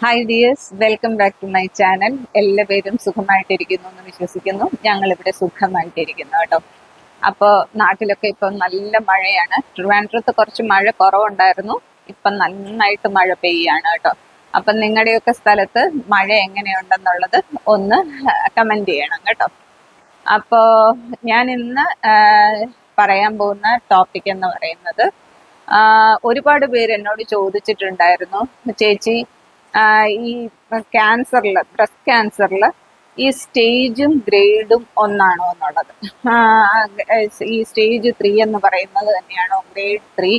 Hi dears welcome back to my channel എല്ലാ പേരും സുഖമായിട്ടിരിക്കുന്നു എന്ന് വിശ്വസിക്കുന്നു. ഞങ്ങൾ ഇവിടെ സുഖമായിട്ടിരിക്കുന്നു കേട്ടോ. അപ്പോൾ നാട്ടിലൊക്കെ ഇപ്പം നല്ല മഴയാണ്. ട്രിവാൻഡ്രത്ത് കുറച്ച് മഴ കുറവുണ്ടായിരുന്നു. ഇപ്പം നന്നായിട്ട് മഴ പെയ്യാണ് കേട്ടോ. അപ്പം നിങ്ങളുടെയൊക്കെ സ്ഥലത്ത് മഴ എങ്ങനെയുണ്ടെന്നുള്ളത് ഒന്ന് കമന്റ് ചെയ്യണം കേട്ടോ. അപ്പോൾ ഞാൻ ഇന്ന് പറയാൻ പോകുന്ന ടോപ്പിക് എന്ന് പറയുന്നത് ഒരുപാട് പേര് എന്നോട് ചോദിച്ചിട്ടുണ്ടായിരുന്നു. ചേച്ചി ഈ ക്യാൻസറിൽ ബ്രസ്റ്റ് ക്യാൻസറിൽ ഈ സ്റ്റേജും ഗ്രേഡും ഒന്നാണോ എന്നുള്ളത്. ഈ സ്റ്റേജ് ത്രീ എന്ന് പറയുന്നത് തന്നെയാണോ ഗ്രേഡ് ത്രീ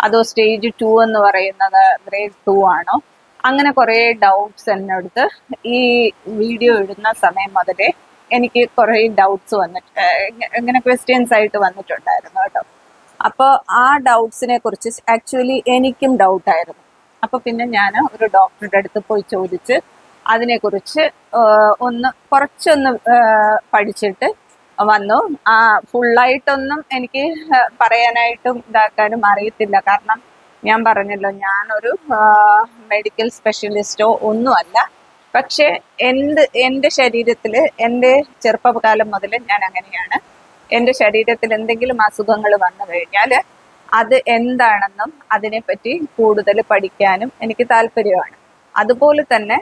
അതോ സ്റ്റേജ് ടു എന്ന് പറയുന്നത് ഗ്രേഡ് ടു ആണോ? അങ്ങനെ കുറേ ഡൗട്ട്സ് എന്നെടുത്ത് ഈ വീഡിയോ ഇടുന്ന സമയം മുതലേ എനിക്ക് കുറേ ഡൗട്ട്സ് വന്നിട്ട് ഇങ്ങനെ ക്വസ്റ്റ്യൻസ് ആയിട്ട് വന്നിട്ടുണ്ടായിരുന്നു കേട്ടോ. അപ്പോൾ ആ ഡൗട്ട്സിനെ കുറിച്ച് ആക്ച്വലി എനിക്കും ഡൗട്ടായിരുന്നു അപ്പോൾ പിന്നെ ഞാൻ ഒരു ഡോക്ടറുടെ അടുത്ത് പോയി ചോദിച്ച് അതിനെക്കുറിച്ച് ഒന്ന് കുറച്ചൊന്ന് പഠിച്ചിട്ട് വന്നു. ആ ഫുള്ളായിട്ടൊന്നും എനിക്ക് പറയാനായിട്ടും ഇതാക്കാനും അറിയത്തില്ല. കാരണം ഞാൻ പറഞ്ഞല്ലോ ഞാനൊരു മെഡിക്കൽ സ്പെഷ്യലിസ്റ്റോ ഒന്നുമല്ല. പക്ഷെ എന്ത് എന്റെ ശരീരത്തിൽ എന്റെ ചെറുപ്പകാലം മുതൽ ഞാൻ അങ്ങനെയാണ് എന്റെ ശരീരത്തിൽ എന്തെങ്കിലും അസുഖങ്ങൾ വന്നു കഴിഞ്ഞാൽ അത് എന്താണെന്നും അതിനെപ്പറ്റി കൂടുതൽ പഠിക്കാനും എനിക്ക് താല്പര്യമാണ്. അതുപോലെ തന്നെ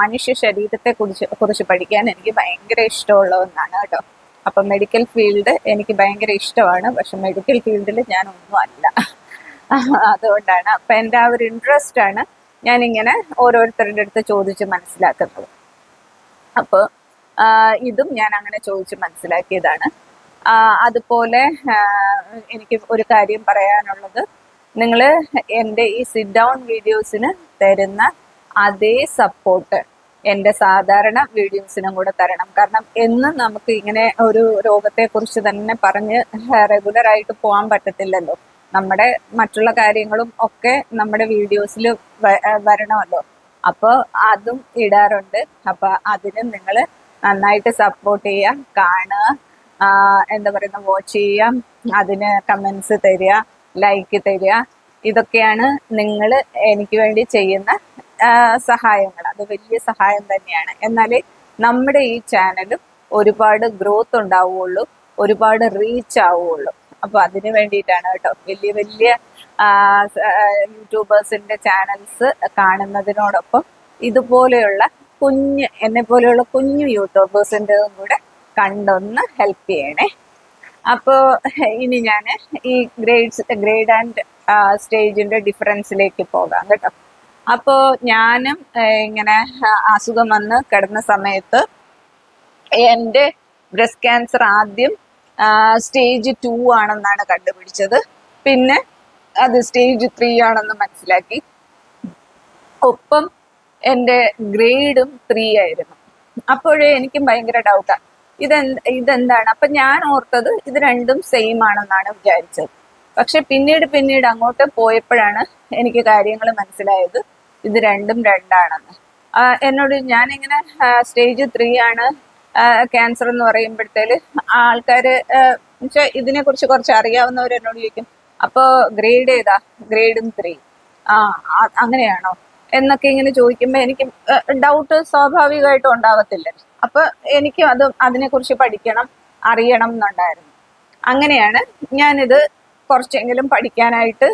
മനുഷ്യ ശരീരത്തെ കുറിച്ച് കുറിച്ച് പഠിക്കാൻ എനിക്ക് ഭയങ്കര ഇഷ്ടമുള്ള ഒന്നാണ് കേട്ടോ. അപ്പം മെഡിക്കൽ ഫീൽഡ് എനിക്ക് ഭയങ്കര ഇഷ്ടമാണ്. പക്ഷെ മെഡിക്കൽ ഫീൽഡിൽ ഞാൻ ഒന്നും അല്ല. അതുകൊണ്ടാണ്. അപ്പം എന്റെ ആ ഒരു ഇൻട്രസ്റ്റ് ആണ് ഞാനിങ്ങനെ ഓരോരുത്തരുടെ അടുത്ത് ചോദിച്ച് മനസ്സിലാക്കുന്നത്. അപ്പോൾ ഇതും ഞാൻ അങ്ങനെ ചോദിച്ച് മനസ്സിലാക്കിയതാണ്. അതുപോലെ എനിക്ക് ഒരു കാര്യം പറയാനുള്ളത്. നിങ്ങൾ എന്റെ ഈ സിറ്റ് ഡൗൺ വീഡിയോസിന് തരുന്ന അതേ സപ്പോർട്ട് എന്റെ സാധാരണ വീഡിയോസിനും കൂടെ തരണം. കാരണം എന്നും നമുക്ക് ഇങ്ങനെ ഒരു രോഗത്തെക്കുറിച്ച് തന്നെ പറഞ്ഞ് റെഗുലർ ആയിട്ട് പോകാൻ പറ്റത്തില്ലല്ലോ. നമ്മുടെ മറ്റുള്ള കാര്യങ്ങളും ഒക്കെ നമ്മുടെ വീഡിയോസിൽ വരണമല്ലോ. അപ്പോൾ അതും ഇടാറുണ്ട്. അപ്പോൾ അതിനും നിങ്ങൾ നന്നായിട്ട് സപ്പോർട്ട് ചെയ്യുക കാണുക. എന്താ പറയുന്ന വാച്ച് ചെയ്യാം അതിന് കമൻസ് തരിക ലൈക്ക് തരിക. ഇതൊക്കെയാണ് നിങ്ങൾ എനിക്ക് വേണ്ടി ചെയ്യുന്ന സഹായങ്ങൾ. അത് വലിയ സഹായം തന്നെയാണ്. എന്നാൽ നമ്മുടെ ഈ ചാനലും ഒരുപാട് ഗ്രോത്ത് ഉണ്ടാവുകയുള്ളൂ ഒരുപാട് റീച്ച് ആവുകയുള്ളൂ. അപ്പോൾ അതിന് വേണ്ടിയിട്ടാണ് കേട്ടോ വലിയ വലിയ യൂട്യൂബേഴ്സിന്റെ ചാനൽസ് കാണുന്നതിനോടൊപ്പം ഇതുപോലെയുള്ള കുഞ്ഞ് എന്നെ പോലെയുള്ള കുഞ്ഞു യൂട്യൂബേഴ്സിന്റെതും കൂടെ കണ്ടൊന്ന് ഹെൽപ്പ് ചെയ്യണേ. അപ്പോ ഇനി ഞാൻ ഈ ഗ്രേഡ്സ് ഗ്രേഡ് ആൻഡ് സ്റ്റേജിന്റെ ഡിഫറൻസിലേക്ക് പോകാം കേട്ടോ. അപ്പോ ഞാനും ഇങ്ങനെ അസുഖം വന്ന് കിടന്ന സമയത്ത് എന്റെ ബ്രസ്റ്റ് ക്യാൻസർ ആദ്യം സ്റ്റേജ് ടു ആണെന്നാണ് കണ്ടുപിടിച്ചത്. പിന്നെ അത് സ്റ്റേജ് ത്രീ ആണെന്ന് മനസ്സിലാക്കി. ഒപ്പം എന്റെ ഗ്രേഡും ത്രീ ആയിരുന്നു. അപ്പോഴേ എനിക്കും ഭയങ്കര ഡൗട്ടാണ് ഇതെന്ത് ഇതെന്താണ്? അപ്പൊ ഞാൻ ഓർത്തത് ഇത് രണ്ടും സെയിം ആണെന്നാണ് വിചാരിച്ചത്. പക്ഷെ പിന്നീട് പിന്നീട് അങ്ങോട്ട് പോയപ്പോഴാണ് എനിക്ക് കാര്യങ്ങൾ മനസ്സിലായത് ഇത് രണ്ടും രണ്ടാണെന്ന്. എന്നോട് ഞാനിങ്ങനെ സ്റ്റേജ് ത്രീ ആണ് ക്യാൻസർ എന്ന് പറയുമ്പോഴത്തേൽ വെച്ചാൽ ഇതിനെ കുറിച്ച് കുറച്ച് അറിയാവുന്നവർ എന്നോട് ചോദിക്കും അപ്പോൾ ഗ്രേഡ് ഏതാ? ഗ്രേഡും ത്രീ ആ- അങ്ങനെയാണോ? എന്നൊക്കെ ഇങ്ങനെ ചോദിക്കുമ്പോൾ എനിക്ക് ഡൗട്ട് സ്വാഭാവികമായിട്ടും ഉണ്ടാവത്തില്ല. അപ്പൊ എനിക്ക് അത് അതിനെക്കുറിച്ച് പഠിക്കണം അറിയണം എന്നുണ്ടായിരുന്നു. അങ്ങനെയാണ് ഞാനിത് കുറച്ചെങ്കിലും പഠിക്കാനായിട്ട്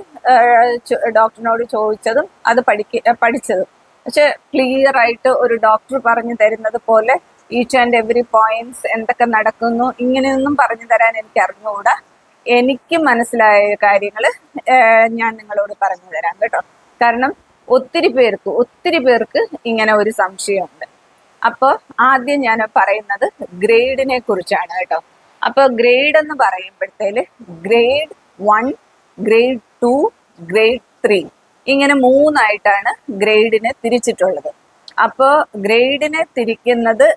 ഡോക്ടറിനോട് ചോദിച്ചതും അത് പഠിക്ക പഠിച്ചതും. പക്ഷെ ക്ലിയർ ആയിട്ട് ഒരു ഡോക്ടർ പറഞ്ഞു തരുന്നത് പോലെ ഈച്ച് ആൻഡ് എവറി പോയിന്റ്സ് എന്തൊക്കെ നടക്കുന്നു ഇങ്ങനെയൊന്നും പറഞ്ഞു തരാൻ എനിക്ക് അറിഞ്ഞുകൂടാ. എനിക്ക് മനസ്സിലായ കാര്യങ്ങൾ ഞാൻ നിങ്ങളോട് പറഞ്ഞു തരാം കേട്ടോ. കാരണം ഒത്തിരി പേർക്ക് ഒത്തിരി പേർക്ക് ഇങ്ങനെ ഒരു സംശയമുണ്ട്. അപ്പോൾ ആദ്യം ഞാൻ പറയുന്നത് ഗ്രേഡിനെ കുറിച്ചാണ് കേട്ടോ. അപ്പോൾ ഗ്രേഡ് എന്ന് പറയുമ്പോഴത്തേൽ grade one grade two grade three ഇങ്ങനെ മൂന്നായിട്ടാണ് ഗ്രേഡിനെ തിരിച്ചിട്ടുള്ളത്. അപ്പോൾ ഗ്രേഡിനെ തിരിക്കുന്നത്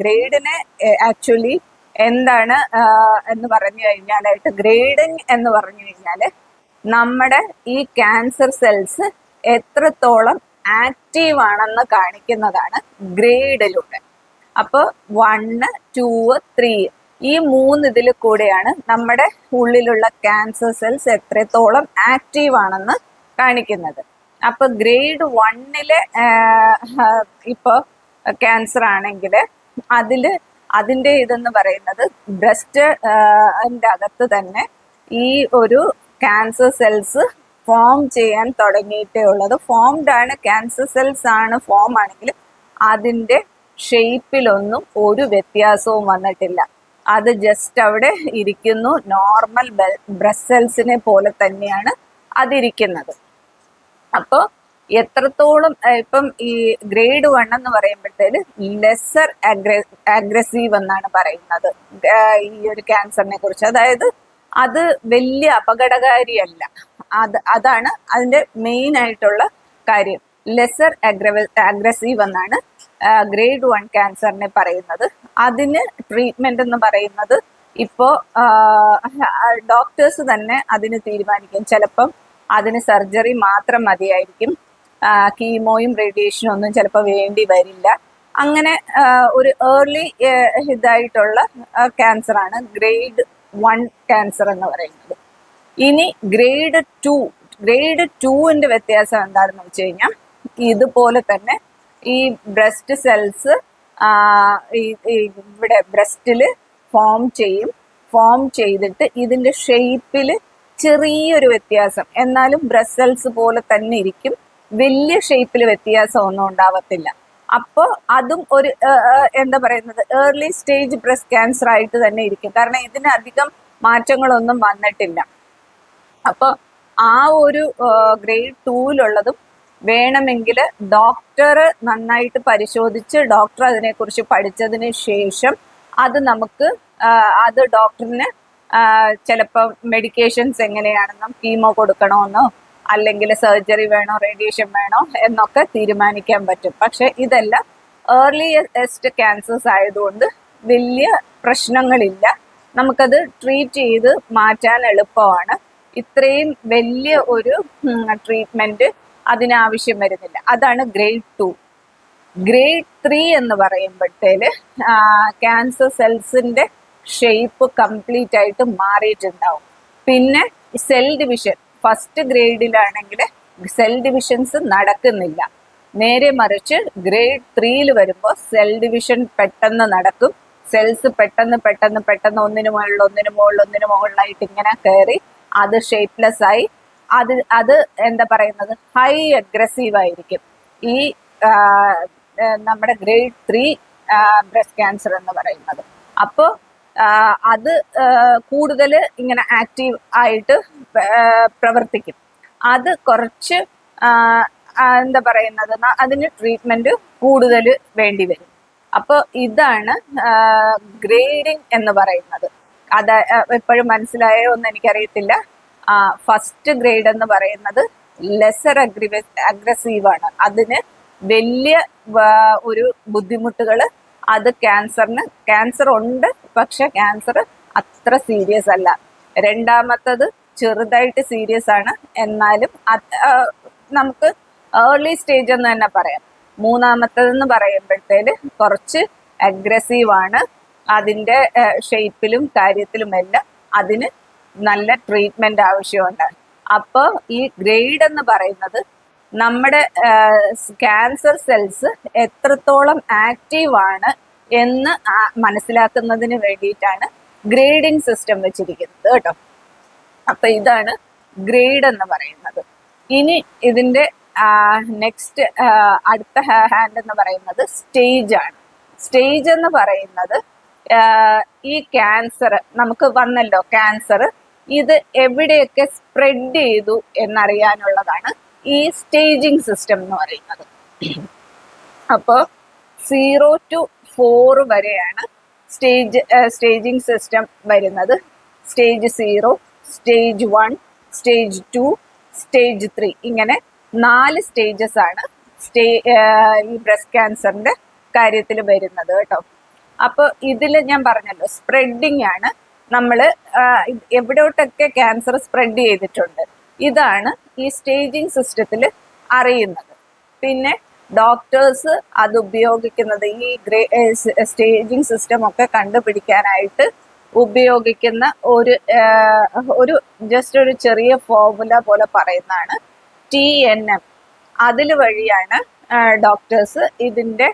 ഗ്രേഡിനെ ആക്ച്വലി എന്താണ് എന്ന് പറഞ്ഞു കഴിഞ്ഞാലായിട്ട് ഗ്രേഡിങ് എന്ന് പറഞ്ഞു കഴിഞ്ഞാൽ നമ്മുടെ ഈ ക്യാൻസർ സെൽസ് എത്രത്തോളം ആക്റ്റീവ് ആണെന്ന് കാണിക്കുന്നതാണ് ഗ്രേഡിലൂടെ. അപ്പോൾ വണ്ണ് ടു ത്രീ ഈ മൂന്ന് ഇതിൽ കൂടെയാണ് നമ്മുടെ ഉള്ളിലുള്ള ക്യാൻസർ സെൽസ് എത്രത്തോളം ആക്റ്റീവ് ആണെന്ന് കാണിക്കുന്നത്. അപ്പൊ ഗ്രേഡ് വണ്ണിൽ ഇപ്പൊ ക്യാൻസർ ആണെങ്കിൽ അതിൽ അതിന്റെ ഇതെന്ന് പറയുന്നത് ബ്രസ്റ്റ് അകത്ത് തന്നെ ഈ ഒരു ക്യാൻസർ സെൽസ് ഫോം ചെയ്യാൻ തുടങ്ങിയിട്ടേ ഉള്ളത് ഫോംഡ് ആണ് ക്യാൻസർ സെൽസ് ആണ് ഫോം ആണെങ്കിൽ അതിന്റെ ഷേപ്പിലൊന്നും ഒരു വ്യത്യാസവും വന്നിട്ടില്ല. അത് ജസ്റ്റ് അവിടെ ഇരിക്കുന്നു. നോർമൽ ബ്രസ്റ്റ് സെൽസിനെ പോലെ തന്നെയാണ് അതിരിക്കുന്നത്. അപ്പോൾ എത്രത്തോളം ഇപ്പം ഈ ഗ്രേഡ് വൺ എന്ന് പറയുമ്പോഴത്തേന് ലെസർ അഗ്രസീവ് എന്നാണ് പറയുന്നത്. ഈ ഒരു ക്യാൻസറിനെ കുറിച്ച്. അതായത് അത് വലിയ അപകടകാരിയല്ല. അത് അതാണ് അതിന്റെ മെയിൻ ആയിട്ടുള്ള കാര്യം. ലെസർ അഗ്രവ അഗ്രസീവ് എന്നാണ് ഗ്രേഡ് വൺ ക്യാൻസറിനെ പറയുന്നത്. അതിന് ട്രീറ്റ്മെന്റ് എന്ന് പറയുന്നത് ഇപ്പോ ഡോക്ടേഴ്സ് തന്നെ അതിന് തീരുമാനിക്കും. ചിലപ്പം അതിന് സർജറി മാത്രം മതിയായിരിക്കും. കീമോയും റേഡിയേഷനും ഒന്നും ചിലപ്പോൾ വേണ്ടി വരില്ല. അങ്ങനെ ഒരു ഏർലി ഇതായിട്ടുള്ള ക്യാൻസറാണ് ഗ്രേഡ് വൺ ക്യാൻസർ എന്ന് പറയുന്നത്. ഇനി ഗ്രേഡ് ടു ഗ്രേഡ് ടുവിന്റെ വ്യത്യാസം എന്താണെന്ന് വെച്ച് കഴിഞ്ഞാൽ ഇതുപോലെ തന്നെ ഈ ബ്രസ്റ്റ് സെൽസ് ഇവിടെ ബ്രസ്റ്റിൽ ഫോം ചെയ്യും. ഫോം ചെയ്തിട്ട് ഇതിന്റെ ഷേപ്പിൽ ചെറിയൊരു വ്യത്യാസം. എന്നാലും ബ്രസ്റ്റ് സെൽസ് പോലെ തന്നെ ഇരിക്കും. വലിയ ഷേപ്പിൽ വ്യത്യാസം ഒന്നും ഉണ്ടാവത്തില്ല. അപ്പോൾ അതും ഒരു എന്താ പറയുന്നത് ഏർലി സ്റ്റേജ് ബ്രസ്റ്റ് ക്യാൻസർ ആയിട്ട് തന്നെ ഇരിക്കും. കാരണം ഇതിന് അധികം മാറ്റങ്ങളൊന്നും വന്നിട്ടില്ല. അപ്പോൾ ആ ഒരു ഗ്രേഡ് ടൂവിലുള്ളതും വേണമെങ്കിൽ ഡോക്ടർ നന്നായിട്ട് പരിശോധിച്ച് ഡോക്ടർ അതിനെക്കുറിച്ച് പഠിച്ചതിന് ശേഷം അത് നമുക്ക് അത് ഡോക്ടറിന് ചിലപ്പോൾ മെഡിക്കേഷൻസ് എങ്ങനെയാണെന്നും കീമോ കൊടുക്കണമെന്നോ അല്ലെങ്കിൽ സർജറി വേണോ റേഡിയേഷൻ വേണോ എന്നൊക്കെ തീരുമാനിക്കാൻ പറ്റും. പക്ഷെ ഇതെല്ലാം ഏർലിയസ്റ്റ് ക്യാൻസേഴ്സ് ആയതുകൊണ്ട് വലിയ പ്രശ്നങ്ങളില്ല. നമുക്കത് ട്രീറ്റ് ചെയ്ത് മാറ്റാൻ എളുപ്പമാണ്. ഇത്രയും വലിയ ഒരു ട്രീറ്റ്മെന്റ് അതിനാവശ്യം വരുന്നില്ല. അതാണ് ഗ്രേഡ് ടു ഗ്രേഡ് ത്രീ എന്ന് പറയുമ്പോഴത്തേൽ ക്യാൻസർ സെൽസിന്റെ ഷേപ്പ് കംപ്ലീറ്റ് ആയിട്ട് മാറിയിട്ടുണ്ടാവും. പിന്നെ സെൽ ഡിവിഷൻ ഫസ്റ്റ് ഗ്രേഡിലാണെങ്കിൽ സെൽ ഡിവിഷൻസ് നടക്കുന്നില്ല. നേരെ മറിച്ച് ഗ്രേഡ് ത്രീയിൽ വരുമ്പോൾ സെൽ ഡിവിഷൻ പെട്ടെന്ന് നടക്കും. സെൽസ് പെട്ടെന്ന് പെട്ടെന്ന് പെട്ടെന്ന് ഒന്നിനു മുകളിൽ ഒന്നിനു മുകളിൽ ഒന്നിനു മുകളിലായിട്ട് ഇങ്ങനെ കയറി അത് ഷേപ്പ്ലെസ് ആയി. അത് അത് എന്താ പറയുന്നത്? ഹൈ അഗ്രസീവ് ആയിരിക്കും. ഈ നമ്മുടെ ഗ്രേഡ് ത്രീ ബ്രസ്റ്റ് ക്യാൻസർ എന്ന് പറയുന്നത്. അപ്പോൾ അത് കൂടുതൽ ഇങ്ങനെ ആക്റ്റീവ് ആയിട്ട് പ്രവർത്തിക്കും. അത് കുറച്ച് എന്താ പറയുന്നത് അതിന് ട്രീറ്റ്മെന്റ് കൂടുതൽ വേണ്ടി വരും. അപ്പോൾ ഇതാണ് ഗ്രേഡിംഗ് എന്ന് പറയുന്നത്. അത് എപ്പോഴും മനസ്സിലായോ എന്ന് എനിക്കറിയത്തില്ല. ഫസ്റ്റ് ഗ്രേഡ് എന്ന് പറയുന്നത് ലെസർ അഗ്രിവ അഗ്രസീവ് ആണ്. അതിന് വലിയ ഒരു ബുദ്ധിമുട്ടുകൾ അത് ക്യാൻസറിന് ക്യാൻസർ ഉണ്ട് പക്ഷെ ക്യാൻസർ അത്ര സീരിയസ് അല്ല. രണ്ടാമത്തത് ചെറുതായിട്ട് സീരിയസ് ആണ്. എന്നാലും നമുക്ക് ഏർലി സ്റ്റേജ് എന്ന് തന്നെ പറയാം. മൂന്നാമത്തതെന്ന് പറയുമ്പോഴത്തേൽ കുറച്ച് അഗ്രസീവ് ആണ്. അതിന്റെ ഷേപ്പിലും കാര്യത്തിലും എല്ലാം അതിന് നല്ല ട്രീറ്റ്മെന്റ് ആവശ്യമുണ്ട്. അപ്പോൾ ഈ ഗ്രേഡ് എന്ന് പറയുന്നത് നമ്മുടെ ക്യാൻസർ സെൽസ് എത്രത്തോളം ആക്റ്റീവ് ആണ് എന്ന് മനസ്സിലാക്കുന്നതിന് വേണ്ടിയിട്ടാണ് ഗ്രേഡിംഗ് സിസ്റ്റം വെച്ചിരിക്കുന്നത് കേട്ടോ. അപ്പൊ ഇതാണ് ഗ്രേഡ് എന്ന് പറയുന്നത്. ഇനി ഇതിന്റെ നെക്സ്റ്റ് അടുത്ത ഹാൻഡ് എന്ന് പറയുന്നത് സ്റ്റേജ് ആണ്. സ്റ്റേജ് എന്ന് പറയുന്നത് ഈ ക്യാൻസർ നമുക്ക് വന്നല്ലോ ക്യാൻസർ ഇത് എവിടെയൊക്കെ സ്പ്രെഡ് ചെയ്തു എന്നറിയാനുള്ളതാണ് ഈ സ്റ്റേജിങ് സിസ്റ്റം എന്ന് പറയുന്നത്. അപ്പോൾ സീറോ ടു ഫോർ വരെയാണ് സ്റ്റേജ് സ്റ്റേജിങ് സിസ്റ്റം വരുന്നത്. Stage zero stage one stage two stage three ഇങ്ങനെ നാല് സ്റ്റേജസ് ആണ് സ്റ്റേ ഈ ബ്രസ്റ്റ് ക്യാൻസറിന്റെ കാര്യത്തിൽ വരുന്നത് കേട്ടോ. അപ്പോൾ ഇതിൽ ഞാൻ പറഞ്ഞല്ലോ സ്പ്രെഡിങ് ആണ് നമ്മൾ എവിടോട്ടൊക്കെ ക്യാൻസർ സ്പ്രെഡ് ചെയ്തിട്ടുണ്ട്. ഇതാണ് ഈ സ്റ്റേജിങ് സിസ്റ്റത്തിൽ അറിയുന്നത്. പിന്നെ ഡോക്ടേഴ്സ് അത് ഉപയോഗിക്കുന്നത് ഈ ഗ്രേ സ്റ്റേജിങ് സിസ്റ്റം ഒക്കെ കണ്ടുപിടിക്കാനായിട്ട് ഉപയോഗിക്കുന്ന ഒരു ഒരു ജസ്റ്റ് ഒരു ചെറിയ ഫോർമുല പോലെ പറയുന്നതാണ് ടി എൻ എം അതിൽ വഴിയാണ് ഡോക്ടേഴ്സ് ഇതിന്റെ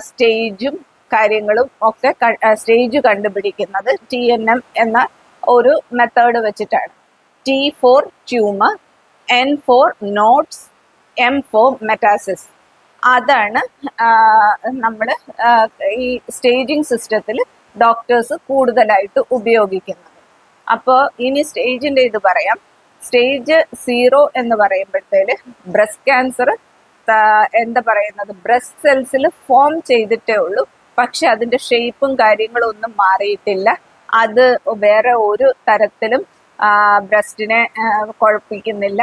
സ്റ്റേജും കാര്യങ്ങളും ഒക്കെ സ്റ്റേജ് കണ്ടുപിടിക്കുന്നത് ടി എൻ എം എന്ന ഒരു മെത്തേഡ് വെച്ചിട്ടാണ്. T for tumour N for nodes M for metastasis അതാണ് നമ്മൾ ഈ സ്റ്റേജിംഗ് സിസ്റ്റത്തിൽ ഡോക്ടേഴ്സ് കൂടുതലായിട്ട് ഉപയോഗിക്കുന്നത്. അപ്പോൾ ഇനി സ്റ്റേജിന്റെ ഇത് പറയാം. സ്റ്റേജ് സീറോ എന്ന് പറയുമ്പോഴത്തേൽ ബ്രസ്റ്റ് ക്യാൻസർ എന്താ പറയുന്നത് ബ്രസ്റ്റ് സെൽസിൽ ഫോം ചെയ്തിട്ടേ ഉള്ളൂ. പക്ഷെ അതിന്റെ ഷേപ്പും കാര്യങ്ങളും ഒന്നും മാറിയിട്ടില്ല. അത് വേറെ ഒരു തരത്തിലും ബ്രസ്റ്റിനെ കുഴപ്പിക്കുന്നില്ല.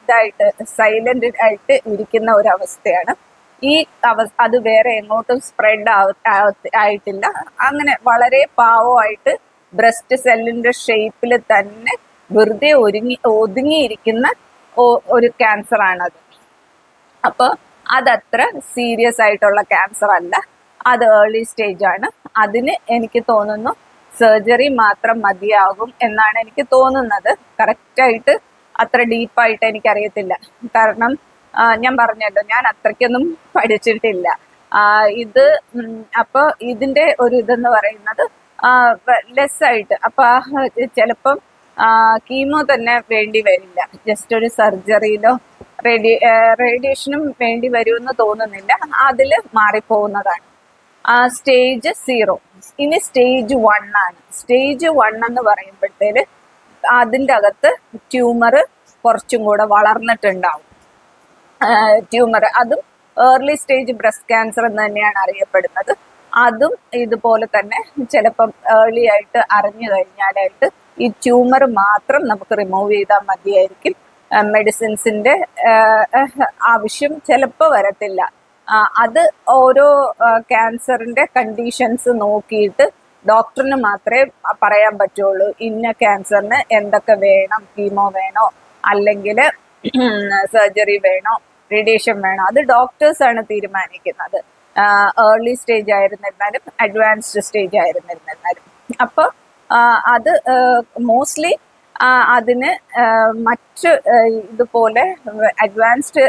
ഇതായിട്ട് സൈലന്റ് ആയിട്ട് ഇരിക്കുന്ന ഒരു അവസ്ഥയാണ് ഈ അവ അത് വേറെ എങ്ങോട്ടും സ്പ്രെഡ് ആയിട്ടില്ല. അങ്ങനെ വളരെ പാവമായിട്ട് ബ്രസ്റ്റ് സെല്ലിന്റെ ഷേപ്പിൽ തന്നെ വെറുതെ ഒരുങ്ങി ഒതുങ്ങിയിരിക്കുന്ന ഒരു ക്യാൻസർ ആണത്. അപ്പോൾ അതത്ര സീരിയസ് ആയിട്ടുള്ള ക്യാൻസർ അല്ല. അത് ഏർലി സ്റ്റേജ് ആണ്. അതിന് എനിക്ക് തോന്നുന്നു സർജറി മാത്രം മതിയാകും എന്നാണ് എനിക്ക് തോന്നുന്നത്. കറക്റ്റായിട്ട് അത്ര ഡീപ്പായിട്ട് എനിക്കറിയത്തില്ല. കാരണം ഞാൻ പറഞ്ഞല്ലോ ഞാൻ അത്രയ്ക്കൊന്നും പഠിച്ചിട്ടില്ല. ഇത് അപ്പോൾ ഇതിന്റെ ഒരു ഇതെന്ന് പറയുന്നത് ലെസ് ആയിട്ട്. അപ്പോൾ ചിലപ്പം കീമോ തന്നെ വേണ്ടി വരില്ല. ജസ്റ്റ് ഒരു സർജറിയിലോ റേഡി റേഡിയേഷനും വേണ്ടി വരുമെന്ന് തോന്നുന്നില്ല. അതിൽ മാറിപ്പോകുന്നതാണ് സ്റ്റേജ് സീറോ ഇനി സ്റ്റേജ് വൺ ആണ്. സ്റ്റേജ് വൺ എന്ന് പറയുമ്പോഴത്തേന് അതിന്റെ അകത്ത് ട്യൂമർ കുറച്ചും കൂടെ വളർന്നിട്ടുണ്ടാവും. ട്യൂമർ അതും ഏർലി സ്റ്റേജ് ബ്രസ്റ്റ് ക്യാൻസർ എന്ന് തന്നെയാണ് അറിയപ്പെടുന്നത്. അതും ഇതുപോലെ തന്നെ ചിലപ്പം ഏർലി ആയിട്ട് അറിഞ്ഞു കഴിഞ്ഞാലായിട്ട് ഈ ട്യൂമർ മാത്രം നമുക്ക് റിമൂവ് ചെയ്താൽ മതിയായിരിക്കും. മെഡിസിൻസിന്റെ ആവശ്യം ചിലപ്പോൾ വരത്തില്ല. അത് ഓരോ ക്യാൻസറിന്റെ കണ്ടീഷൻസ് നോക്കിയിട്ട് ഡോക്ടറിന് മാത്രമേ പറയാൻ പറ്റുള്ളൂ ഇന്ന ക്യാൻസറിന് എന്തൊക്കെ വേണം കീമോ വേണോ അല്ലെങ്കിൽ സർജറി വേണോ റേഡിയേഷൻ വേണോ അത് ഡോക്ടേഴ്സ് ആണ് തീരുമാനിക്കുന്നത്. ഏർലി സ്റ്റേജ് ആയിരുന്നിരുന്നാലും അഡ്വാൻസ്ഡ് സ്റ്റേജ് ആയിരുന്നിരുന്നാലും അപ്പോൾ അത് മോസ്റ്റ്ലി അതിന് മറ്റ് ഇതുപോലെ അഡ്വാൻസ്ഡ്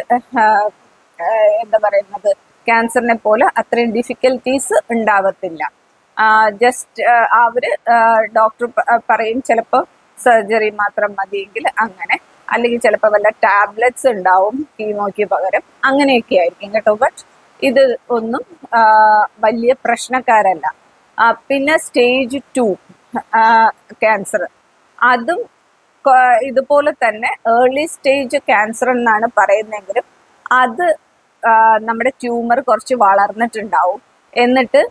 എന്താ പറയുന്നത് ക്യാൻസറിനെ പോലെ അത്രയും ഡിഫിക്കൽറ്റീസ് ഉണ്ടാവത്തില്ല. ജസ്റ്റ് അവർ ഡോക്ടർ പറയും ചിലപ്പോൾ സർജറി മാത്രം മതിയെങ്കിൽ അങ്ങനെ. അല്ലെങ്കിൽ ചിലപ്പോൾ വല്ല ടാബ്ലറ്റ്സ് ഉണ്ടാവും കീമോയ്ക്ക് പകരം. അങ്ങനെയൊക്കെ ആയിരിക്കും കേട്ടോ. ബട്ട് ഇത് ഒന്നും വലിയ പ്രശ്നക്കാരല്ല. പിന്നെ സ്റ്റേജ് ടു ക്യാൻസർ അതും ഇതുപോലെ തന്നെ ഏർലി സ്റ്റേജ് ക്യാൻസർ എന്നാണ് പറയുന്നതെങ്കിലും അത് നമ്മുടെ ട്യൂമർ കുറച്ച് വളർന്നിട്ടുണ്ടാവും. എന്നിട്ട്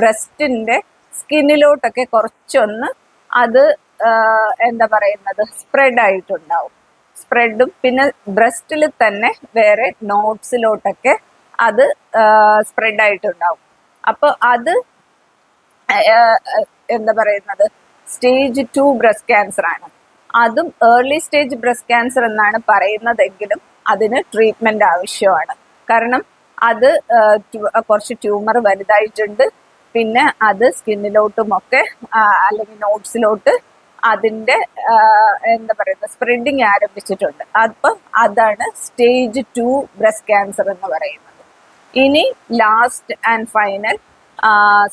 ബ്രസ്റ്റിന്റെ സ്കിന്നിലോട്ടൊക്കെ കുറച്ചൊന്ന് അത് എന്താ പറയുന്നത് സ്പ്രെഡ് ആയിട്ടുണ്ടാവും. സ്പ്രെഡും പിന്നെ ബ്രസ്റ്റിൽ തന്നെ വേറെ നോട്ട്സിലോട്ടൊക്കെ അത് സ്പ്രെഡ് ആയിട്ടുണ്ടാവും. അപ്പോൾ അത് എന്താ പറയുന്നത് സ്റ്റേജ് ടു ബ്രസ്റ്റ് ക്യാൻസർ ആണ്. അതും ഏർലി സ്റ്റേജ് ബ്രസ്റ്റ് ക്യാൻസർ എന്നാണ് പറയുന്നതെങ്കിലും അതിന് ട്രീറ്റ്മെന്റ് ആവശ്യമാണ്. കാരണം അത് കുറച്ച് ട്യൂമർ വലുതായിട്ടുണ്ട്. പിന്നെ അത് സ്കിന്നിലോട്ടും ഒക്കെ അല്ലെങ്കിൽ നോട്ട്സിലോട്ട് അതിന്റെ എന്താ പറയുക സ്പ്രെഡിങ് ആരംഭിച്ചിട്ടുണ്ട്. അപ്പം അതാണ് സ്റ്റേജ് ടു ബ്രസ്റ്റ് ക്യാൻസർ എന്ന് പറയുന്നത്. ഇനി last and final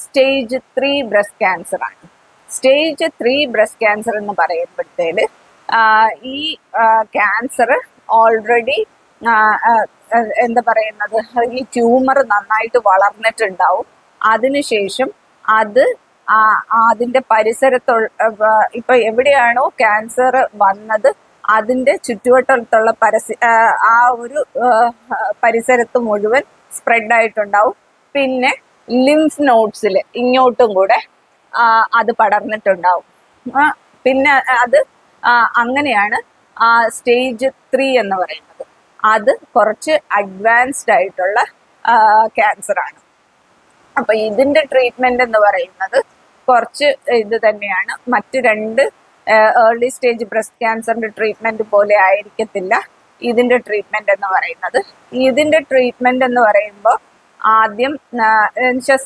stage three breast cancer ആണ്. സ്റ്റേജ് ത്രീ ബ്രസ്റ്റ് ക്യാൻസർ എന്ന് പറയുമ്പോഴത്തേൽ ഈ ക്യാൻസർ ഓൾറെഡി എന്താ പറയുന്നത് ഈ ട്യൂമർ നന്നായിട്ട് വളർന്നിട്ടുണ്ടാവും. അതിനുശേഷം അത് അതിന്റെ പരിസരത്തുള്ള ഇപ്പൊ എവിടെയാണോ ക്യാൻസർ വന്നത് അതിന്റെ ചുറ്റുവട്ടത്തുള്ള പരസ്യ ആ, ആ ഒരു പരിസരത്ത് മുഴുവൻ സ്പ്രെഡ് ആയിട്ടുണ്ടാവും. പിന്നെ ലിംഫ് നോട്ട്സിൽ ഇങ്ങോട്ടും കൂടെ അത് പടർന്നിട്ടുണ്ടാവും. പിന്നെ അത് അങ്ങനെയാണ് സ്റ്റേജ് ത്രീ എന്ന് പറയുന്നത്. അത് കുറച്ച് അഡ്വാൻസ്ഡ് ആയിട്ടുള്ള ക്യാൻസർ ആണ്. അപ്പൊ ഇതിന്റെ ട്രീറ്റ്മെന്റ് എന്ന് പറയുന്നത് കുറച്ച് ഇത് തന്നെയാണ്. മറ്റ് രണ്ട് ഏർലി സ്റ്റേജ് ബ്രസ്റ്റ് ക്യാൻസറിന്റെ ട്രീറ്റ്മെന്റ് പോലെ ആയിരിക്കത്തില്ല ഇതിന്റെ ട്രീറ്റ്മെന്റ് എന്ന് പറയുന്നത്. ഇതിന്റെ ട്രീറ്റ്മെന്റ് എന്ന് പറയുമ്പോൾ ആദ്യം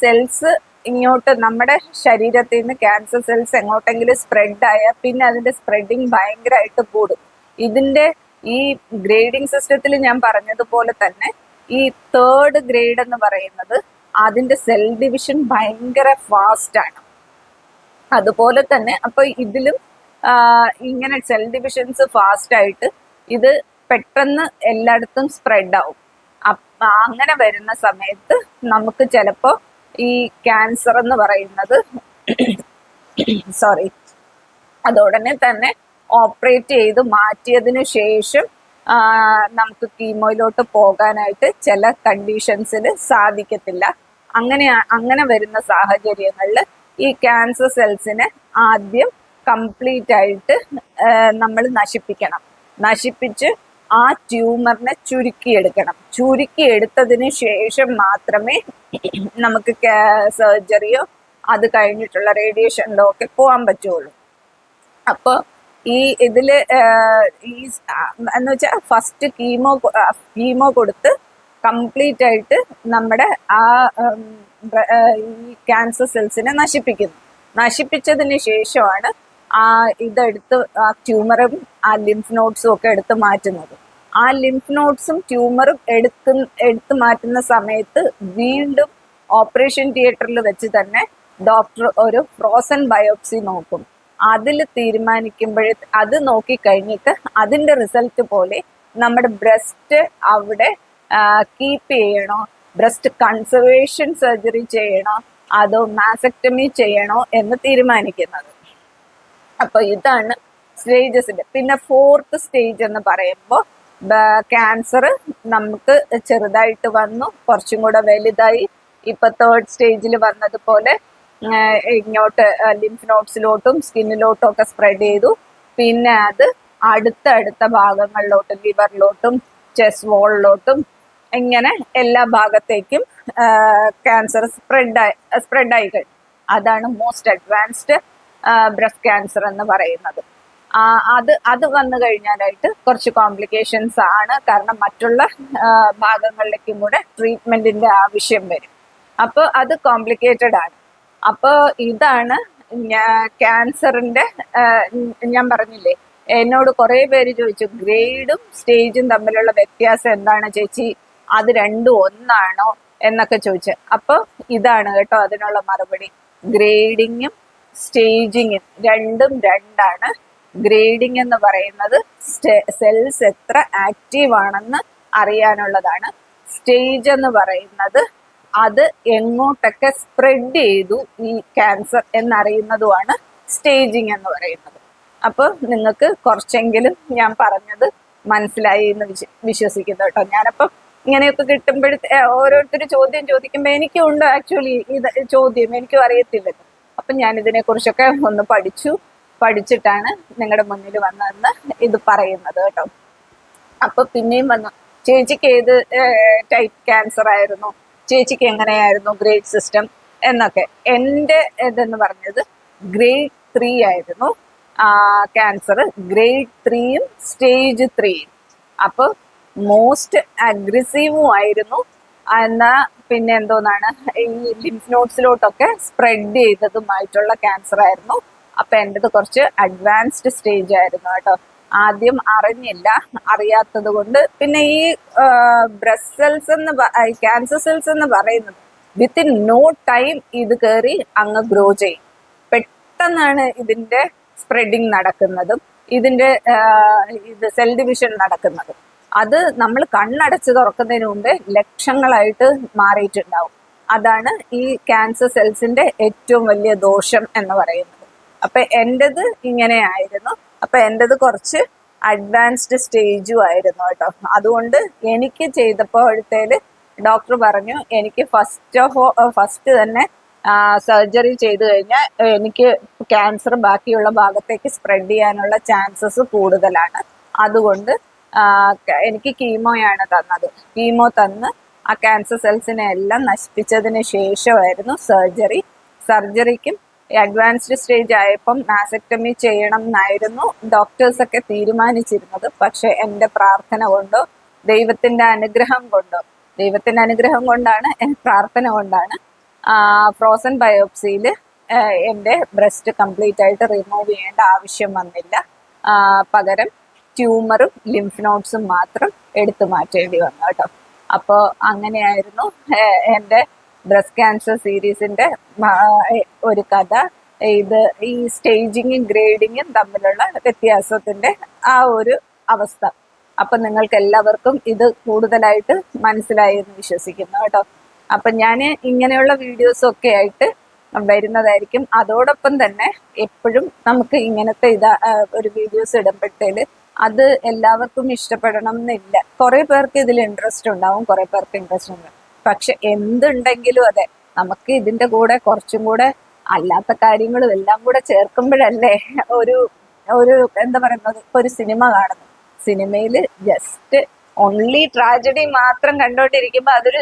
സെൽസ് ഇങ്ങോട്ട് നമ്മുടെ ശരീരത്തിൽ നിന്ന് ക്യാൻസർ സെൽസ് എങ്ങോട്ടെങ്കിലും സ്പ്രെഡ് ആയാൽ പിന്നെ അതിന്റെ സ്പ്രെഡിങ് ഭയങ്കരമായിട്ട് കൂടും. ഇതിന്റെ ഈ ഗ്രേഡിംഗ് സിസ്റ്റത്തിൽ ഞാൻ പറഞ്ഞതുപോലെ തന്നെ ഈ തേർഡ് ഗ്രേഡ് എന്ന് പറയുന്നത് അതിന്റെ സെൽ ഡിവിഷൻ ഭയങ്കര ഫാസ്റ്റ് ആണ്. അതുപോലെ തന്നെ അപ്പൊ ഇതിലും ഇങ്ങനെ സെൽ ഡിവിഷൻസ് ഫാസ്റ്റ് ആയിട്ട് ഇത് പെട്ടെന്ന് എല്ലായിടത്തും സ്പ്രെഡ് ആവും. അങ്ങനെ വരുന്ന സമയത്ത് നമുക്ക് ചിലപ്പോ ഈ ക്യാൻസർ എന്ന് പറയുന്നത് സോറി അതോടനെ തന്നെ ഓപ്പറേറ്റ് ചെയ്ത് മാറ്റിയതിനു ശേഷം നമുക്ക് കീമോയിലോട്ട് പോകാനായിട്ട് ചില കണ്ടീഷൻസിൽ സാധിക്കത്തില്ല. അങ്ങനെ അങ്ങനെ വരുന്ന സാഹചര്യങ്ങളിൽ ഈ ക്യാൻസർ സെൽസിനെ ആദ്യം കംപ്ലീറ്റ് ആയിട്ട് നമ്മൾ നശിപ്പിക്കണം. നശിപ്പിച്ച് ആ ട്യൂമറിനെ ചുരുക്കിയെടുക്കണം. ചുരുക്കിയെടുത്തതിന് ശേഷം മാത്രമേ നമുക്ക് സർജറിയോ അത് കഴിഞ്ഞിട്ടുള്ള റേഡിയേഷനിലോ ഒക്കെ പോകാൻ പറ്റുള്ളൂ. അപ്പൊ ഈ ആഹ് ഈ എന്ന് വെച്ചാൽ ഫസ്റ്റ് കീമോ കീമോ കൊടുത്ത് കംപ്ലീറ്റ് ആയിട്ട് നമ്മുടെ ആ ഈ ക്യാൻസർ സെൽസിനെ നശിപ്പിക്കുന്നു. നശിപ്പിച്ചതിന് ശേഷമാണ് ആ ഇതെടുത്ത് ആ ട്യൂമറും ആ ലിംഫ് നോട്ട്സും ഒക്കെ എടുത്ത് മാറ്റുന്നത്. ആ ലിംഫ് നോട്ട്സും ട്യൂമറും എടുത്ത് എടുത്ത് മാറ്റുന്ന സമയത്ത് വീണ്ടും ഓപ്പറേഷൻ തിയേറ്ററിൽ വെച്ച് തന്നെ ഡോക്ടർ ഒരു ഫ്രോസൺ ബയോപ്സി നോക്കും. അതിൽ തീരുമാനിക്കുമ്പോഴേ അത് നോക്കിക്കഴിഞ്ഞിട്ട് അതിന്റെ റിസൾട്ട് പോലെ നമ്മുടെ ബ്രസ്റ്റ് അവിടെ കീപ്പ് ചെയ്യണോ? ബ്രസ്റ്റ് കൺസർവേഷൻ സർജറി ചെയ്യണോ? അതോ മാസക്ടമി ചെയ്യണോ എന്ന് തീരുമാനിക്കുന്നത്. അപ്പൊ ഇതാണ് സ്റ്റേജസിന്റെ പിന്നെ ഫോർത്ത് സ്റ്റേജ് എന്ന് പറയുമ്പോൾ ക്യാൻസർ നമുക്ക് ചെറുതായിട്ട് വന്നു കുറച്ചും കൂടെ വലുതായി. ഇപ്പൊ തേർഡ് സ്റ്റേജിൽ വന്നതുപോലെ ഇങ്ങോട്ട് ലിംഫ് നോട്ട്സിലോട്ടും സ്കിന്നിലോട്ടും ഒക്കെ സ്പ്രെഡ് ചെയ്തു. പിന്നെ അത് അടുത്ത അടുത്ത ഭാഗങ്ങളിലോട്ടും ലിവറിലോട്ടും ചെസ്റ്റ് വോളിലോട്ടും ഇങ്ങനെ എല്ലാ ഭാഗത്തേക്കും ക്യാൻസർ സ്പ്രെഡ് സ്പ്രെഡ് ആയി കഴിഞ്ഞു. അതാണ് മോസ്റ്റ് അഡ്വാൻസ്ഡ് ബ്രസ്റ്റ് ക്യാൻസർ എന്ന് പറയുന്നത്. അത് അത് വന്നു കഴിഞ്ഞാലായിട്ട് കുറച്ച് കോംപ്ലിക്കേഷൻസ് ആണ്. കാരണം മറ്റുള്ള ഭാഗങ്ങളിലേക്കും കൂടെ ട്രീറ്റ്മെന്റിന്റെ ആവശ്യം വരും. അപ്പോൾ അത് കോംപ്ലിക്കേറ്റഡ് ആണ്. അപ്പോൾ ഇതാണ് ക്യാൻസറിന്റെ ഞാൻ പറഞ്ഞില്ലേ എന്നോട് കുറെ പേര് ചോദിച്ചു ഗ്രേഡും സ്റ്റേജും തമ്മിലുള്ള വ്യത്യാസം എന്താണ് ചേച്ചി? അത് രണ്ടും ഒന്നാണോ? എന്നൊക്കെ ചോദിച്ചു. അപ്പോൾ ഇതാണ് കേട്ടോ അതിനുള്ള മറുപടി. ഗ്രേഡിങ്ങും സ്റ്റേജിങ്ങും രണ്ടും രണ്ടാണ്. ഗ്രേഡിംഗ് എന്ന് പറയുന്നത് സെൽസ് എത്ര ആക്റ്റീവ് ആണെന്ന് അറിയാനുള്ളതാണ്. സ്റ്റേജ് എന്ന് പറയുന്നത് അത് എങ്ങോട്ടൊക്കെ സ്പ്രെഡ് ചെയ്തു ഈ ക്യാൻസർ എന്നറിയുന്നതുമാണ് സ്റ്റേജിങ് എന്ന് പറയുന്നത്. അപ്പോൾ നിങ്ങൾക്ക് കുറച്ചെങ്കിലും ഞാൻ പറഞ്ഞത് മനസ്സിലായി എന്ന് വിശ്വ- വിശ്വസിക്കുന്നു കേട്ടോ. ഞാനപ്പം ഇങ്ങനെയൊക്കെ കിട്ടുമ്പോഴത്തെ ഓരോരുത്തർ ചോദ്യം ചോദിക്കുമ്പോൾ എനിക്കും ഉണ്ട് ആക്ച്വലി ഇത് ചോദ്യം? എനിക്കും അറിയത്തില്ലല്ലോ അപ്പം ഞാൻ ഇതിനെ കുറിച്ചൊക്കെ ഒന്ന് പഠിച്ചു പഠിച്ചിട്ടാണ് നിങ്ങളുടെ മുന്നിൽ വന്നതെന്ന് ഇത് പറയുന്നത് കേട്ടോ. അപ്പൊ പിന്നെയും വന്നു. ചേച്ചിക്ക് ഏത് ടൈപ്പ് ക്യാൻസർ ആയിരുന്നു? ചേച്ചിക്ക് എങ്ങനെയായിരുന്നു ഗ്രേഡ് സിസ്റ്റം എന്നൊക്കെ. എന്റെ ഇതെന്ന് പറഞ്ഞത് ഗ്രേഡ് ത്രീ ആയിരുന്നു. ക്യാൻസർ. ഗ്രേഡ് ത്രീയും സ്റ്റേജ് ത്രീയും. അപ്പോൾ മോസ്റ്റ് അഗ്രസീവും ആയിരുന്നു. എന്നാ പിന്നെ എന്തോന്നാണ് ഈ ലിംഫ് നോട്ട്സിലോട്ടൊക്കെ സ്പ്രെഡ് ചെയ്തതുമായിട്ടുള്ള ക്യാൻസർ ആയിരുന്നു അപ്പൊ എന്റെത് കുറച്ച് അഡ്വാൻസ്ഡ് സ്റ്റേജ് ആയിരുന്നു കേട്ടോ. ആദ്യം അറിഞ്ഞില്ല അറിയാത്തത് കൊണ്ട്. പിന്നെ ഈ ബ്രസ്സൽസ് സെൽസ് എന്ന് ക്യാൻസർ സെൽസ് എന്ന് പറയുന്നത് വിത്തിൻ നോ ടൈം ഇത് കയറി അങ്ങ് ഗ്രോ ചെയ്യും. പെട്ടെന്നാണ് ഇതിന്റെ സ്പ്രെഡിങ് നടക്കുന്നതും ഇതിന്റെ ഇത് സെൽ ഡിവിഷൻ നടക്കുന്നതും. അത് നമ്മൾ കണ്ണടച്ച് തുറക്കുന്നതിന് മുമ്പേ ലക്ഷങ്ങളായിട്ട് മാറിയിട്ടുണ്ടാവും. അതാണ് ഈ ക്യാൻസർ സെൽസിന്റെ ഏറ്റവും വലിയ ദോഷം എന്ന് പറയുന്നത്. അപ്പൊ എന്റെത് ഇങ്ങനെയായിരുന്നു. അപ്പൊ എന്റെത് കുറച്ച് അഡ്വാൻസ്ഡ് സ്റ്റേജും ആയിരുന്നു കേട്ടോ. അതുകൊണ്ട് എനിക്ക് ചെയ്തപ്പോഴത്തേൽ ഡോക്ടർ പറഞ്ഞു എനിക്ക് ഫസ്റ്റ് ഓഫ് ഫസ്റ്റ് തന്നെ സർജറി ചെയ്തു കഴിഞ്ഞാൽ എനിക്ക് ക്യാൻസർ ബാക്കിയുള്ള ഭാഗത്തേക്ക് സ്പ്രെഡ് ചെയ്യാനുള്ള ചാൻസസ് കൂടുതലാണ്. അതുകൊണ്ട് എനിക്ക് കീമോയാണ് തന്നത്. കീമോ തന്ന് ആ ക്യാൻസർ സെൽസിനെ എല്ലാം നശിപ്പിച്ചതിന് ശേഷമായിരുന്നു സർജറി സർജറിക്കും അഡ്വാൻസ്ഡ് സ്റ്റേജ് ആയപ്പം മാസക്ടമി ചെയ്യണം എന്നായിരുന്നു ഡോക്ടേഴ്സൊക്കെ തീരുമാനിച്ചിരുന്നത്. പക്ഷെ എന്റെ പ്രാർത്ഥന കൊണ്ടോ ദൈവത്തിന്റെ അനുഗ്രഹം കൊണ്ടോ ദൈവത്തിന്റെ അനുഗ്രഹം കൊണ്ടാണ് പ്രാർത്ഥന കൊണ്ടാണ് ഫ്രോസൺ ബയോപ്സിയിൽ എന്റെ ബ്രസ്റ്റ് കംപ്ലീറ്റ് ആയിട്ട് റിമൂവ് ചെയ്യേണ്ട ആവശ്യം വന്നില്ല. പകരം ട്യൂമറും ലിംഫ് നോട്ട്സും മാത്രം എടുത്തു മാറ്റേണ്ടി വന്നു കേട്ടോ. അപ്പോൾ അങ്ങനെയായിരുന്നു എന്റെ ബ്രസ്റ്റ് ക്യാൻസർ സീരീസിന്റെ ഒരു കഥ. ഇത് ഈ സ്റ്റേജിങ്ങും ഗ്രേഡിങ്ങും തമ്മിലുള്ള വ്യത്യാസത്തിന്റെ ആ ഒരു അവസ്ഥ. അപ്പൊ നിങ്ങൾക്ക് എല്ലാവർക്കും ഇത് കൂടുതലായിട്ട് മനസ്സിലായി എന്ന് വിശ്വസിക്കുന്നു കേട്ടോ. അപ്പൊ ഞാൻ ഇങ്ങനെയുള്ള വീഡിയോസ് ഒക്കെ ആയിട്ട് വരുന്നതായിരിക്കും. അതോടൊപ്പം തന്നെ എപ്പോഴും നമുക്ക് ഇങ്ങനത്തെ ഇതാ ഒരു വീഡിയോസ് ഇടുമ്പോഴത്തേൽ അത് എല്ലാവർക്കും ഇഷ്ടപ്പെടണം എന്നില്ല. കുറെ പേർക്ക് ഇതിൽ ഇൻട്രസ്റ്റ് ഉണ്ടാവും കുറെ പേർക്ക് ഇൻട്രസ്റ്റ് ഉണ്ടാവും. പക്ഷെ എന്തുണ്ടെങ്കിലും അതെ നമുക്ക് ഇതിന്റെ കൂടെ കുറച്ചും കൂടെ അല്ലാത്ത കാര്യങ്ങളും എല്ലാം കൂടെ ചേർക്കുമ്പോഴല്ലേ ഒരു ഒരു എന്താ പറയുന്നത് ഇപ്പൊ ഒരു സിനിമ കാണുന്നു സിനിമയിൽ ജസ്റ്റ് ഓൺലി ട്രാജഡി മാത്രം കണ്ടോണ്ടിരിക്കുമ്പോ അതൊരു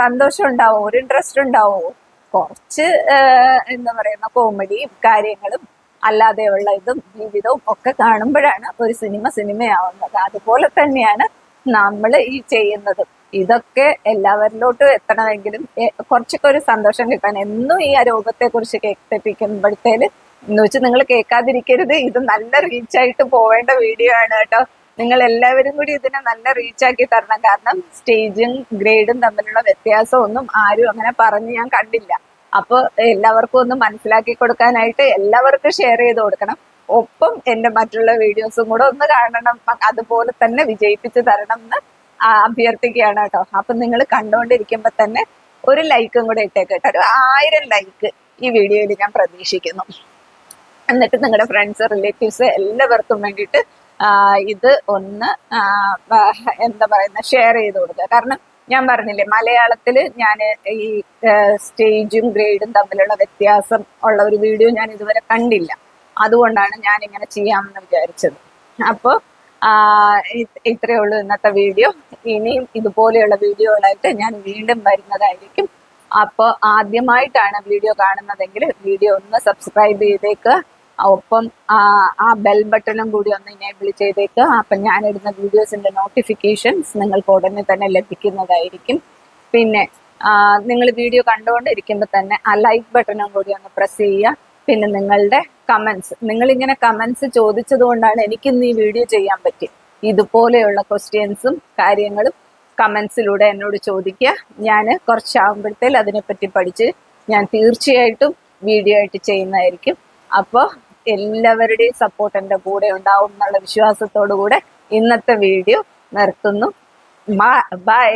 സന്തോഷം ഉണ്ടാവും ഒരു ഇൻട്രസ്റ്റ് ഉണ്ടാവും. കുറച്ച് എന്താ പറയുന്ന കോമഡിയും കാര്യങ്ങളും അല്ലാതെയുള്ള ഇതും ജീവിതവും ഒക്കെ കാണുമ്പോഴാണ് ഒരു സിനിമ സിനിമയാവുന്നത്. അതുപോലെ തന്നെയാണ് നമ്മൾ ഈ ചെയ്യുന്നത്. ഇതൊക്കെ എല്ലാവരിലോട്ടും എത്തണമെങ്കിലും കുറച്ചൊക്കെ ഒരു സന്തോഷം കിട്ടാൻ. എന്നും ഈ ആ രോഗത്തെ കുറിച്ച് കേൾപ്പിക്കുമ്പോഴത്തേൽ എന്ന് വെച്ച് നിങ്ങൾ കേൾക്കാതിരിക്കരുത്. ഇത് നല്ല റീച്ച് ആയിട്ട് പോവേണ്ട വീഡിയോ ആണ് കേട്ടോ. നിങ്ങൾ എല്ലാവരും കൂടി ഇതിനെ നല്ല റീച്ച് ആക്കി തരണം. കാരണം സ്റ്റേജും ഗ്രേഡും തമ്മിലുള്ള വ്യത്യാസം ഒന്നും ആരും അങ്ങനെ പറഞ്ഞ് ഞാൻ കണ്ടില്ല. അപ്പൊ എല്ലാവർക്കും ഒന്ന് മനസ്സിലാക്കി കൊടുക്കാനായിട്ട് എല്ലാവർക്കും ഷെയർ ചെയ്ത് കൊടുക്കണം. ഒപ്പം എന്റെ മറ്റുള്ള വീഡിയോസും കൂടെ ഒന്ന് കാണണം. അതുപോലെ തന്നെ വിജയിപ്പിച്ച് തരണം എന്ന് അഭ്യർത്ഥിക്കുകയാണ് കേട്ടോ. അപ്പൊ നിങ്ങൾ കണ്ടോണ്ടിരിക്കുമ്പോ തന്നെ ഒരു ലൈക്കും കൂടെ ഇട്ടേക്ക് കേട്ടോ. ഒരു ആയിരം ലൈക്ക് ഈ വീഡിയോയിൽ ഞാൻ പ്രതീക്ഷിക്കുന്നു. എന്നിട്ട് നിങ്ങളുടെ ഫ്രണ്ട്സ് റിലേറ്റീവ്സ് എല്ലാവർക്കും വേണ്ടിയിട്ട് ഇത് ഒന്ന് എന്താ പറയുന്ന ഷെയർ ചെയ്ത് കൊടുക്കുക. കാരണം ഞാൻ പറഞ്ഞില്ലേ മലയാളത്തിൽ ഞാൻ ഈ സ്റ്റേജും ഗ്രേഡും തമ്മിലുള്ള വ്യത്യാസം ഉള്ള ഒരു വീഡിയോ ഞാൻ ഇതുവരെ കണ്ടില്ല. അതുകൊണ്ടാണ് ഞാൻ ഇങ്ങനെ ചെയ്യാമെന്ന് വിചാരിച്ചത്. അപ്പോൾ ഇത്രയേ ഉള്ളൂ ഇന്നത്തെ വീഡിയോ. ഇനിയും ഇതുപോലെയുള്ള വീഡിയോകളായിട്ട് ഞാൻ വീണ്ടും വരുന്നതായിരിക്കും. അപ്പോൾ ആദ്യമായിട്ടാണ് വീഡിയോ കാണുന്നതെങ്കിൽ വീഡിയോ ഒന്ന് സബ്സ്ക്രൈബ് ചെയ്തേക്കുക ഒപ്പം ആ ബെൽ ബട്ടണും കൂടി ഒന്ന് എനേബിൾ ചെയ്തേക്കുക അപ്പം ഞാനിടുന്ന വീഡിയോസിന്റെ നോട്ടിഫിക്കേഷൻസ് നിങ്ങൾക്ക് ഉടനെ തന്നെ ലഭിക്കുന്നതായിരിക്കും. പിന്നെ നിങ്ങൾ വീഡിയോ കണ്ടുകൊണ്ടിരിക്കുമ്പോൾ തന്നെ ആ ലൈക്ക് ബട്ടണും കൂടി ഒന്ന് പ്രസ് ചെയ്യുക. പിന്നെ നിങ്ങളുടെ കമൻസ് നിങ്ങൾ ഇങ്ങനെ കമൻസ് ചോദിച്ചത് കൊണ്ടാണ് എനിക്കിന്ന് ഈ വീഡിയോ ചെയ്യാൻ പറ്റി ഇതുപോലെയുള്ള ക്വസ്റ്റ്യൻസും കാര്യങ്ങളും കമൻസിലൂടെ എന്നോട് ചോദിക്കുക. ഞാൻ കുറച്ചാകുമ്പോഴത്തേൽ അതിനെപ്പറ്റി പഠിച്ച് ഞാൻ തീർച്ചയായിട്ടും വീഡിയോ ആയിട്ട് ചെയ്യുന്നതായിരിക്കും. അപ്പോൾ എല്ലാവരുടെയും സപ്പോർട്ട് എന്റെ കൂടെ ഉണ്ടാവും എന്നുള്ള വിശ്വാസത്തോടു കൂടെ ഇന്നത്തെ വീഡിയോ നിർത്തുന്നു. ബൈ